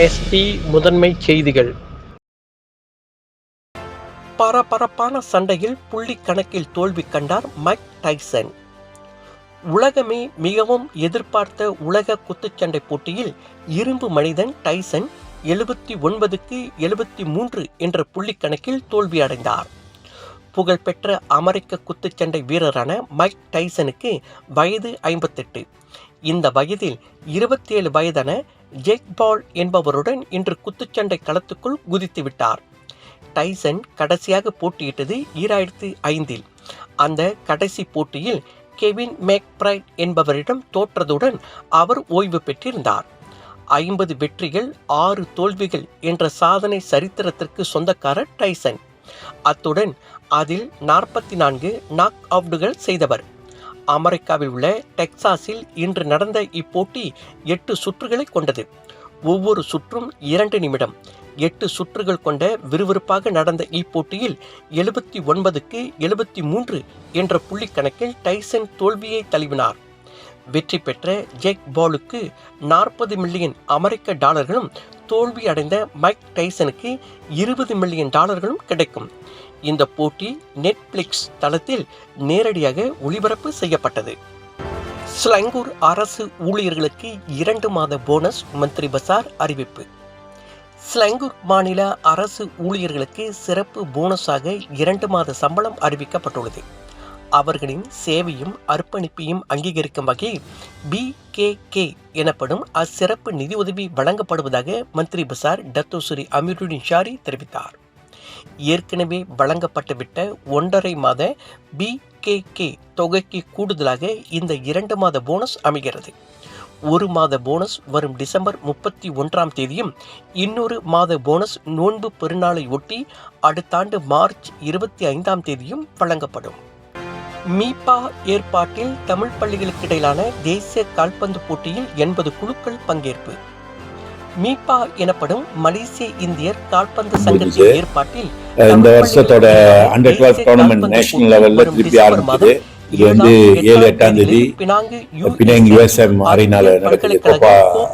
SP முதன்மை செய்திகள். பரபரப்பான சண்டையில் புள்ளி கணக்கில் தோல்வி கண்டார் மைக் டைசன். உலகமே மிகவும் எதிர்பார்த்த உலக குத்துச்சண்டை போட்டியில் இரும்பு மனிதன் டைசன் எழுபத்தி ஒன்பதுக்கு எழுபத்தி மூன்று என்ற புள்ளி கணக்கில் தோல்வியடைந்தார் புகழ்பெற்ற அமெரிக்க குத்துச்சண்டை வீரரான மைக் டைசனுக்கு வயது ஐம்பத்தெட்டு. இந்த வயதில் இருபத்தி ஏழு வயதான ஜேக் பால் என்பவருடன் இன்று குத்துச்சண்டை களத்துக்குள் குதித்து விட்டார். டைசன் கடைசியாக போட்டியிட்டது ஈராயிரத்து ஐந்தில். அந்த கடைசி போட்டியில் கெவின் மேக்பிரைட் என்பவரிடம் தோற்றதுடன் அவர் ஓய்வு பெற்றிருந்தார். ஐம்பது வெற்றிகள் ஆறு தோல்விகள் என்ற சாதனை சரித்திரத்திற்கு சொந்தக்காரர் டைசன். அத்துடன் அதில் நாற்பத்தி நான்கு நாக் அவுட்டுகள் செய்தவர். அமெரிக்காவில் உள்ள டெக்சாஸில் இன்று நடந்த இப்போட்டி எட்டு சுற்றுகளை கொண்டது. ஒவ்வொரு சுற்றும் இரண்டு நிமிடம். எட்டு சுற்றுகள் கொண்ட விறுவிறுப்பாக நடந்த இப்போட்டியில் எழுபத்தி ஒன்பதுக்கு எழுபத்தி மூன்று என்ற புள்ளி கணக்கில் டைசன் தோல்வியை தழுவினார். வெற்றி பெற்ற ஜெக் பாலுக்கு நாற்பது மில்லியன் அமெரிக்க டாலர்களும் தோல்வி அடைந்த மைக் டைசனுக்கு இருபது மில்லியன் டாலர்களும் கிடைக்கும். இந்த போட்டி நெட்ஃப்ளிக்ஸ் தளத்தில் நேரடியாக ஒளிபரப்பு செய்யப்பட்டது. ஸ்லங்கூர் அரசு ஊழியர்களுக்கு இரண்டு மாத போனஸ் மந்திரி பசார் அறிவிப்பு. ஸ்லங்கூர் மாநில அரசு ஊழியர்களுக்கு சிறப்பு போனஸாக இரண்டு மாத சம்பளம் அறிவிக்கப்பட்டுள்ளது. அவர்களின் சேவையும் அர்ப்பணிப்பையும் அங்கீகரிக்கும் வகையில் பி கே கே எனப்படும் அச்சிறப்பு நிதியுதவி வழங்கப்படுவதாக மந்திரி பசார் டத்தோசுரி அமீருடின் ஷாரி தெரிவித்தார். ஏற்கனவே வழங்கப்பட்டுவிட்ட ஒன்றரை மாத பிகேகே தொகைக்கு கூடுதலாக இந்த இரண்டு மாத போனஸ் அமைகிறது. ஒரு மாத போனஸ் வரும் டிசம்பர் முப்பத்தி ஒன்றாம் தேதியும் இன்னொரு மாத போனஸ் நோன்பு பெருநாளை ஒட்டி அடுத்த ஆண்டு மார்ச் இருபத்தி ஐந்தாம் தேதியும் வழங்கப்படும். மீபா ஏற்பாட்டில் தமிழ் பள்ளிகளுக்கு இடையிலான தேசிய கால்பந்து போட்டியில் எண்பது குழுக்கள் பங்கேற்பு. மீபா எனப்படும் மலேசிய இந்தியர் கால்பந்து சங்கத்தின் ஏற்பாட்டில் இந்த வருஷத்தோட அண்டர் டுவெல் டோர்னமெண்ட் நேஷனல் லெவல்ல திருப்பி ஆரம்பிச்சது. இது வந்து ஏழு எட்டாம் தேதி பினாங் யுஎஸ்எம் அரினால நடக்குது. கோப்பா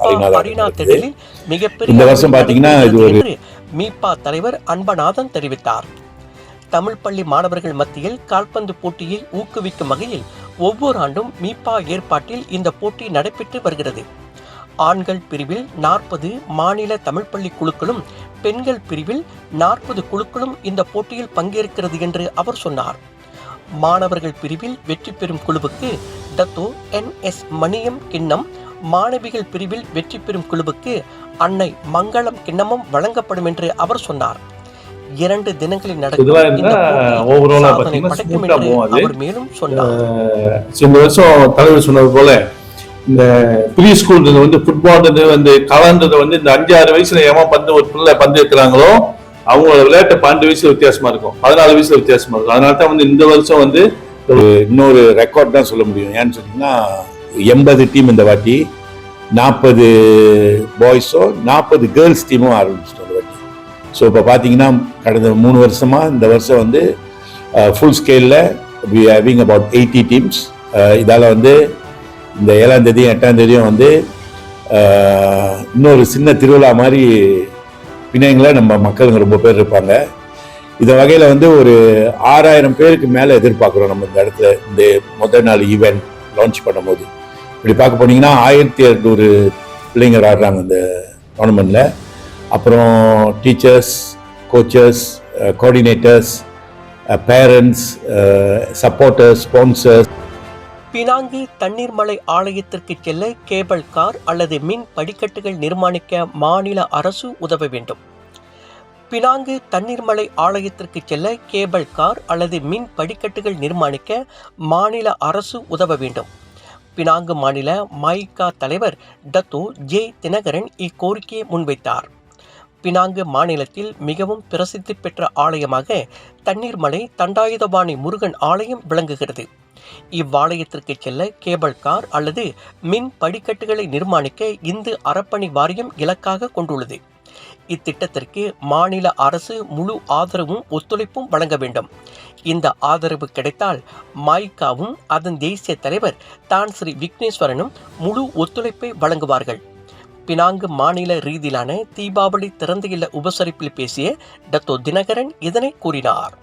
அரினால இந்த வருஷம் பாத்தீங்கன்னா இது ஒரு மீபா தலைவர் அன்பநாதன் தெரிவித்தார். தமிழ் பள்ளி மாணவர்கள் மத்தியில் கால்பந்து போட்டியை ஊக்குவிக்கும் வகையில் ஒவ்வொரு ஆண்டும் மீபா ஏற்பாட்டில் இந்த போட்டி நடைபெற்று வருகிறது. ஆண்கள் பிரிவில் நாற்பது மாநில தமிழ் பள்ளி குழுக்களும் பெண்கள் பிரிவில் நாற்பது குழுக்களும் இந்த போட்டியில் பங்கேற்கிறது என்று அவர் சொன்னார். மாணவர்கள் பிரிவில் வெற்றி பெறும் குழுவுக்கு டத்தோ என் எஸ் மணியம் கிண்ணம் மாணவிகள் பிரிவில் வெற்றி பெறும் குழுவுக்கு அன்னை மங்களம் கிண்ணமும் வழங்கப்படும் என்று அவர் சொன்னார். இரண்டு தினங்களில் நடக்கும் இந்த போட்டி சாதனை படைக்கும் என்று. அவர் மேலும் சொன்னார். ஸோ இந்த வருஷம் தலைவர் சொன்னது போல இந்த ப்ரீ ஸ்கூல்ன்றது வந்து ஃபுட்பால் வந்து கலன்றது வந்து இந்த அஞ்சு ஆறு வயசுல ஏமா பந்து ஒரு பிள்ளை பந்து எடுக்கிறாங்களோ அவங்களோட விளையாட்டு பன்னெண்டு வயசுல வித்தியாசமா இருக்கும். பதினாலு வயசுல வித்தியாசமா இருக்கும். அதனால தான் வந்து இந்த வருஷம் வந்து ஒரு இன்னொரு ரெக்கார்ட் தான் சொல்ல முடியும். ஏன்னு சொன்னீங்கன்னா எண்பது டீம் இந்த வாட்டி நாற்பது பாய்ஸோ நாற்பது கேர்ள்ஸ் டீமும் ஆரம்பிச்சிட்டோம் இந்த வாட்டி. ஸோ இப்போ பார்த்தீங்கன்னா கடந்த மூணு வருஷமா இந்த வருஷம் வந்து ஃபுல் ஸ்கேலில் we having about eighty teams இதால் வந்து இந்த ஏழாம் தேதியும் எட்டாம் தேதியும் வந்து இன்னொரு சின்ன திருவிழா மாதிரி பிணையங்களில் நம்ம மக்களுங்க ரொம்ப பேர் இருப்பாங்க. இந்த வகையில் வந்து ஒரு ஆறாயிரம் பேருக்கு மேலே எதிர்பார்க்குறோம் நம்ம இந்த இடத்துல இந்த முதல் நாள் ஈவெண்ட் லான்ச் பண்ணும்போது. இப்படி பார்க்க போனீங்கன்னா ஆயிரத்தி இரநூறு பிள்ளைங்க ஆடுறாங்க இந்த டோர்னமெண்ட்டில் அப்புறம் teachers coaches coordinators parents supporters sponsors Penang Thanneermalai ஆலயத்திற்கு செல்ல கேபிள் கார் அல்லது மின் படிக்கட்டுகள் நிர்மாணிக்க மாநில அரசு உதவ வேண்டும். பினாங்கு தண்ணீர்மலை ஆலயத்திற்கு செல்ல கேபிள் கார் அல்லது மின் படிக்கட்டுகள் நிர்மாணிக்க மாநில அரசு உதவ வேண்டும். பினாங்கு மாநில மாயிகா தலைவர் டத்தோ ஜே தினகரன் இக்கோரிக்கையை முன்வைத்தார். பினாங்கு மாநிலத்தில் மிகவும் பிரசித்தி பெற்ற ஆலயமாக தண்ணீர்மலை தண்டாயுதபாணி முருகன் ஆலயம் விளங்குகிறது. இவ்வாலயத்திற்கு செல்ல கேபிள் கார் அல்லது மின் படிக்கட்டுகளை நிர்மாணிக்க இந்து அறப்பணி வாரியம் இலக்காக கொண்டுள்ளது. இத்திட்டத்திற்கு மாநில அரசு முழு ஆதரவும் ஒத்துழைப்பும் வழங்க வேண்டும். இந்த ஆதரவு கிடைத்தால் மாய்காவும் அதன் தேசிய தலைவர் தான் ஸ்ரீ விக்னேஸ்வரனும் முழு ஒத்துழைப்பை வழங்குவார்கள். பினாங்கு மாநில ரீதியிலான தீபாவளி திறந்த இல்ல உபசரிப்பில் பேசிய டத்தோ தினகரன் இதனை கூறினார்.